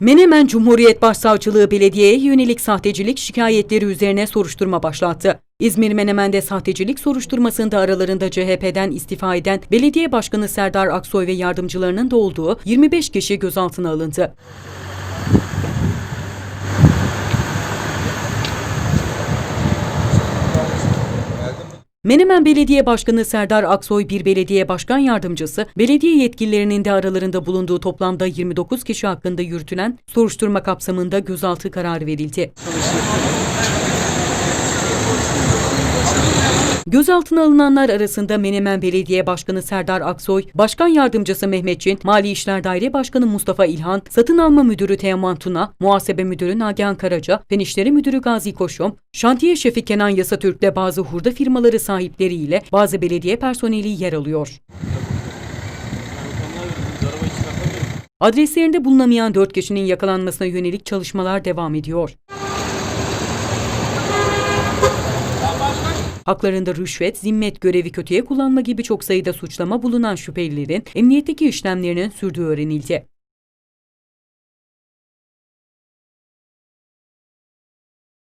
Menemen Cumhuriyet Başsavcılığı belediyeye yönelik sahtecilik şikayetleri üzerine soruşturma başlattı. İzmir Menemen'de sahtecilik soruşturmasında aralarında CHP'den istifa eden belediye başkanı Serdar Aksoy ve yardımcılarının da olduğu 25 kişi gözaltına alındı. Menemen Belediye Başkanı Serdar Aksoy bir belediye başkan yardımcısı, belediye yetkililerinin de aralarında bulunduğu toplamda 29 kişi hakkında yürütülen soruşturma kapsamında gözaltı kararı verildi. Gözaltına alınanlar arasında Menemen Belediye Başkanı Serdar Aksoy, Başkan Yardımcısı Mehmet Çin, Mali İşler Daire Başkanı Mustafa İlhan, Satın Alma Müdürü Teoman Tuna, Muhasebe Müdürü Nagihan Karaca, Fen Müdürü Gazi Koşum, Şantiye Şefi Kenan Yasatürk'le bazı hurda firmaları sahipleriyle bazı belediye personeli yer alıyor. Adreslerinde bulunamayan 4 kişinin yakalanmasına yönelik çalışmalar devam ediyor. Haklarında rüşvet, zimmet görevi kötüye kullanma gibi çok sayıda suçlama bulunan şüphelilerin emniyetteki işlemlerinin sürdüğü öğrenildi.